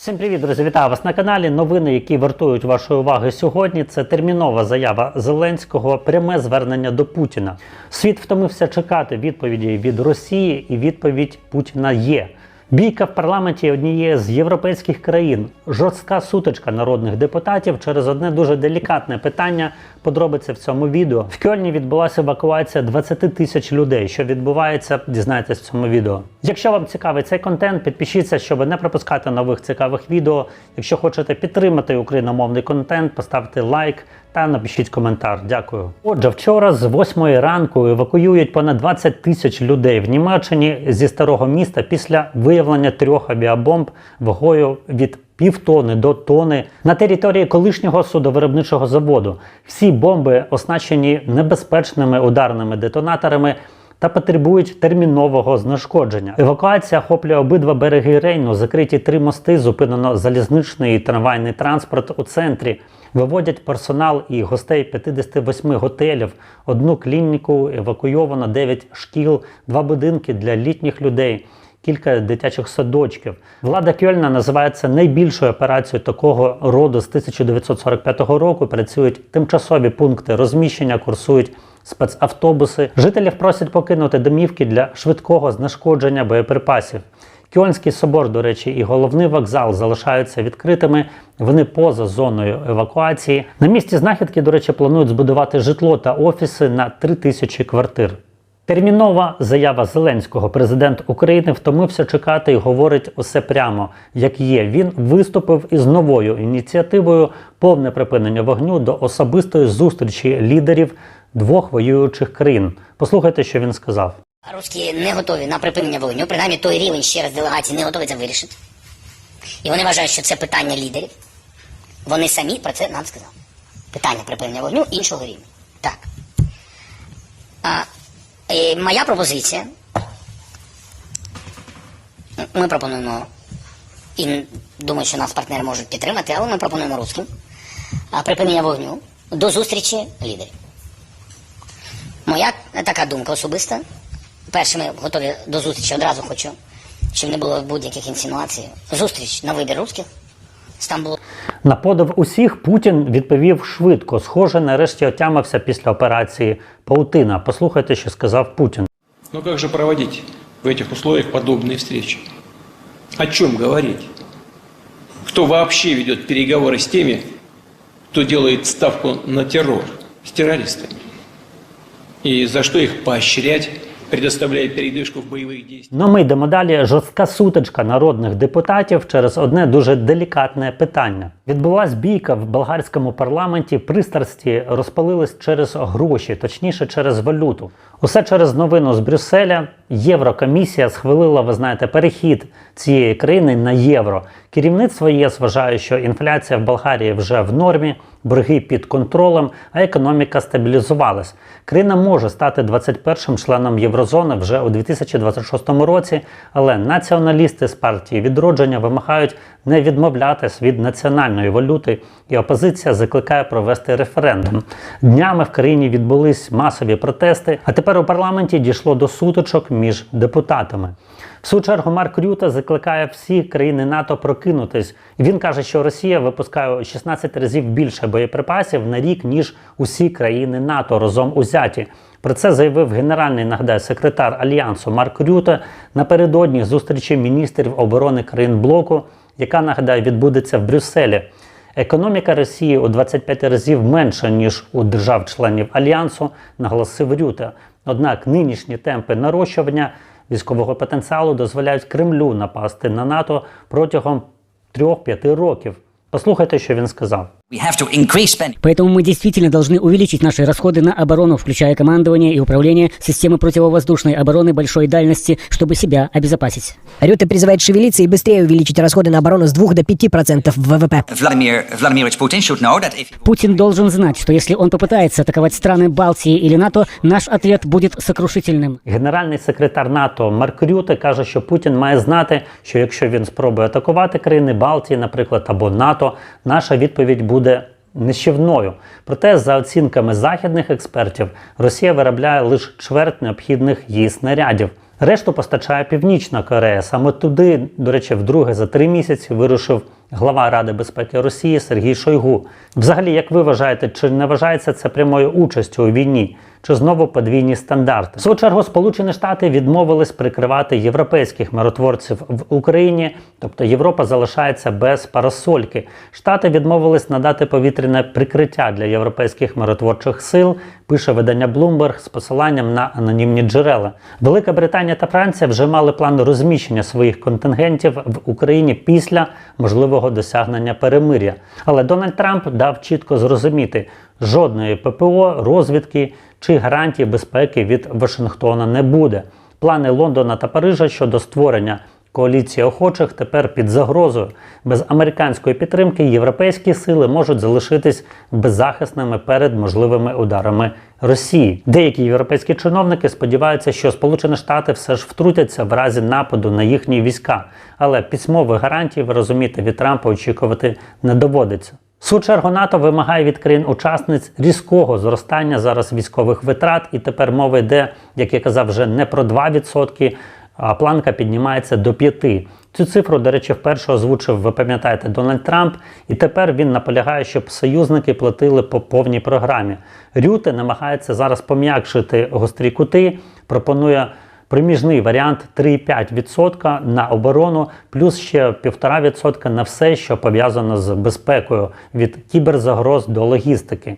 Всім привіт, друзі! Вітаю вас на каналі. Новини, які вартують вашої уваги сьогодні. Це термінова заява Зеленського, пряме звернення до Путіна. Світ втомився чекати відповіді від Росії, і відповідь Путіна є. Бійка в парламенті однієї з європейських країн, жорстка сутичка народних депутатів через одне дуже делікатне питання. Подробиці в цьому відео. В Кьольні відбулася евакуація 20 тисяч людей. Що відбувається, дізнаєтесь в цьому відео. Якщо вам цікавий цей контент, підпишіться, щоб не пропускати нових цікавих відео. Якщо хочете підтримати україномовний контент, поставте лайк та напишіть коментар. Дякую. Отже, вчора з 8 ранку евакуюють понад 20 тисяч людей в Німеччині зі старого міста після виявлення трьох авіабомб вагою від півтони до тони на території колишнього судовиробничого заводу. Всі бомби оснащені небезпечними ударними детонаторами. Та потребують термінового знешкодження. Евакуація охоплює обидва береги Рейну, закриті три мости, зупинено залізничний і трамвайний транспорт у центрі. Виводять персонал і гостей 58 готелів, одну клініку, евакуйовано 9 шкіл, два будинки для літніх людей кілька дитячих садочків. Влада Кьольна називає це найбільшою операцією такого роду з 1945 року. Працюють тимчасові пункти розміщення, курсують спецавтобуси. Жителів просять покинути домівки для швидкого знешкодження боєприпасів. Кьольнський собор, до речі, і головний вокзал залишаються відкритими. Вони поза зоною евакуації. На місці знахідки, до речі, планують збудувати житло та офіси на 3 тисячі квартир. Термінова заява Зеленського, президент України, втомився чекати і говорить усе прямо, як є. Він виступив із новою ініціативою повне припинення вогню до особистої зустрічі лідерів двох воюючих країн. Послухайте, що він сказав. Русські не готові на припинення вогню, принаймні той рівень ще раз делегації не готові це вирішити. І вони вважають, що це питання лідерів. Вони самі про це нам сказали. Питання припинення вогню іншого рівня. Так. А, і моя пропозиція. Ми пропонуємо, і думаю, що нас партнери можуть підтримати, але ми пропонуємо русським припинення вогню до зустрічі лідерів. Моя така думка особиста Перше, ми готові до зустрічі. Одразу хочу, щоб не було будь-яких інсинуацій. Зустріч на вибір русських. Стамбул. На подив усіх Путін відповів швидко. Схоже, нарешті отямився після операції Паутина. Послухайте, що сказав Путін. Но как же проводить в этих условиях подобные встречи? О чем говорить? Кто вообще ведет переговоры с теми, кто делает ставку на террор, с террористами? И за что их поощрять, Предоставляя передышку в боевых действиях? Ну, ми йдемо далі. Жорстка сутичка народних депутатів через одне дуже делікатне питання. Відбулась бійка в болгарському парламенті. Пристрасті розпалились через гроші, точніше через валюту. Усе через новину з Брюсселя. Єврокомісія схвалила, ви знаєте, перехід цієї країни на євро. Керівництво ЄС вважає, що інфляція в Болгарії вже в нормі, борги під контролем, а економіка стабілізувалась. Країна може стати 21-м членом єврозони вже у 2026 році, але націоналісти з партії відродження вимагають не відмовлятись від національної валюти, і опозиція закликає провести референдум. Днями в країні відбулись масові протести, а тепер у парламенті дійшло до сутичок між депутатами. В свою чергу Марк Рюта закликає всі країни НАТО прокинутись. Він каже, що Росія випускає у 16 разів більше боєприпасів на рік ніж усі країни НАТО разом узяті. Про це заявив генеральний нагадаю секретар альянсу Марк Рюте напередодні зустрічі міністрів оборони країн блоку, яка нагадаю відбудеться в Брюсселі. Економіка Росії у 25 разів менша ніж у держав-членів альянсу, наголосив Рюте. Однак нинішні темпи нарощування військового потенціалу дозволяють Кремлю напасти на НАТО протягом 3-5 років. Послухайте, що він сказав. We have to increase spending. Поэтому мы действительно должны увеличить наши расходы на оборону, включая командование и управление системы противовоздушной обороны большой дальности, чтобы себя обезопасить. Рюте призывает шевелиться и быстрее увеличить расходы на оборону с 2 до 5% ВВП. Vladimir Vladimirovich Putin should know that if Путин должен знать, что если он попытается атаковать страны Балтии или НАТО, наш ответ будет сокрушительным. Генеральний секретар НАТО Марк Рюте каже, що Путін має знати, що якщо він спробує атакувати країни Балтії, наприклад, або НАТО, наша відповідь буде нищівною. Проте, за оцінками західних експертів, Росія виробляє лише чверть необхідних її снарядів. Решту постачає Північна Корея. Саме туди, до речі, вдруге за три місяці вирушив глава Ради безпеки Росії Сергій Шойгу. Взагалі, як ви вважаєте, чи не вважається це прямою участю у війні? Чи знову подвійні стандарти? В свою чергу Сполучені Штати відмовились прикривати європейських миротворців в Україні, тобто Європа залишається без парасольки. Штати відмовились надати повітряне прикриття для європейських миротворчих сил. Пише видання Bloomberg з посиланням на анонімні джерела. Велика Британія та Франція вже мали план розміщення своїх контингентів в Україні після можливого досягнення перемиря. Але Дональд Трамп дав чітко зрозуміти, жодної ППО, розвідки чи гарантії безпеки від Вашингтона не буде. Плани Лондона та Парижа щодо створення коаліції охочих тепер під загрозою. Без американської підтримки європейські сили можуть залишитись беззахисними перед можливими ударами Росії. Деякі європейські чиновники сподіваються, що Сполучені Штати все ж втрутяться в разі нападу на їхні війська, але письмових гарантій, ви розумієте, від Трампа очікувати не доводиться. Свою чергу НАТО вимагає від країн-учасниць різкого зростання зараз військових витрат, і тепер мова йде, як я казав, вже не про 2%, а планка піднімається до 5%. Цю цифру, до речі, вперше озвучив, ви пам'ятаєте, Дональд Трамп, і тепер він наполягає, щоб союзники платили по повній програмі. Рюте намагається зараз пом'якшити гострі кути, пропонує Приміжний варіант 3,5% на оборону, плюс ще 1,5% на все, що пов'язано з безпекою від кіберзагроз до логістики.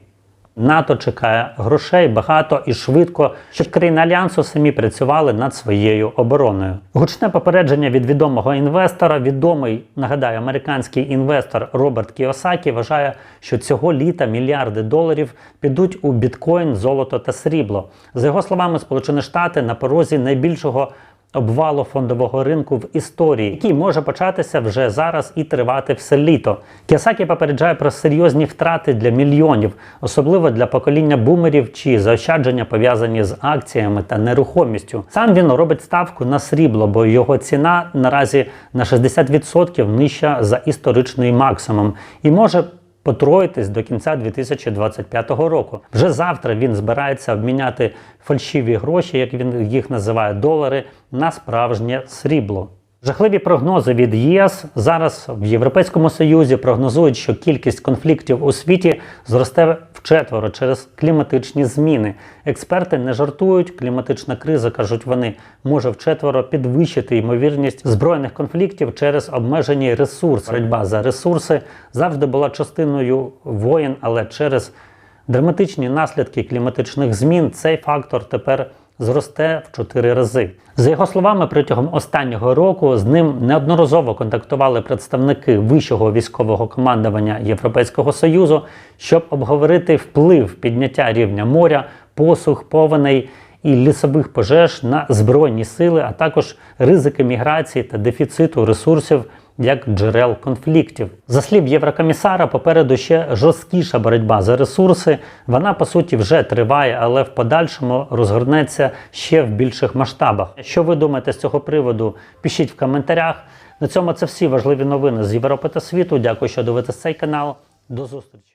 НАТО чекає грошей багато і швидко, щоб країни альянсу самі працювали над своєю обороною. Гучне попередження від відомого інвестора. Відомий нагадаю, американський інвестор Роберт Кіосакі вважає, що цього літа мільярди доларів підуть у біткоін, золото та срібло. За його словами, Сполучені Штати на порозі найбільшого обвалу фондового ринку в історії, який може початися вже зараз і тривати все літо. Кіосакі попереджає про серйозні втрати для мільйонів, особливо для покоління бумерів чи заощадження пов'язані з акціями та нерухомістю. Сам він робить ставку на срібло, бо його ціна наразі на 60% нижча за історичний максимум і може потроїтись до кінця 2025 року. Вже завтра він збирається обміняти фальшиві гроші, як він їх називає, долари, на справжнє срібло. Жахливі прогнози від ЄС зараз в Європейському Союзі прогнозують, що кількість конфліктів у світі зросте вчетверо через кліматичні зміни. Експерти не жартують. Кліматична криза кажуть вони може вчетверо підвищити ймовірність збройних конфліктів через обмежені ресурси. Боротьба за ресурси завжди була частиною воєн, але через драматичні наслідки кліматичних змін цей фактор тепер зросте в 4 рази. За його словами, протягом останнього року з ним неодноразово контактували представники вищого військового командування Європейського союзу, щоб обговорити вплив підняття рівня моря, посух, повеней і лісових пожеж на збройні сили, а також ризики міграції та дефіциту ресурсів як джерел конфліктів. За слів Єврокомісара, попереду ще жорсткіша боротьба за ресурси. Вона по суті вже триває, але в подальшому розгорнеться ще в більших масштабах. Що ви думаєте з цього приводу? Пишіть в коментарях. На цьому це всі важливі новини з Європи та світу. Дякую, що дивитесь цей канал. До зустрічі!